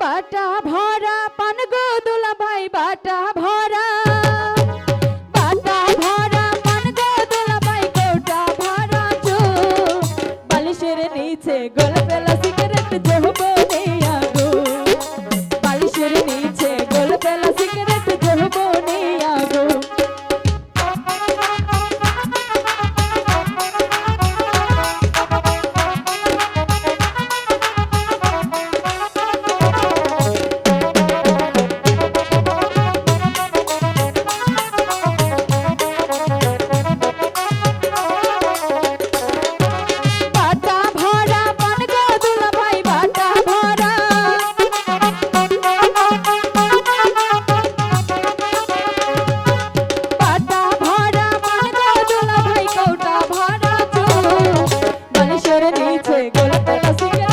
বাটা ভরা পান গো দুলা ভাই, বাটা ভরা। বাটা ভরা পান গো দুলা ভাই কোটা ভরা চো বালিশের নিচে গোলাপেলা Boniya নিচে গোলাপ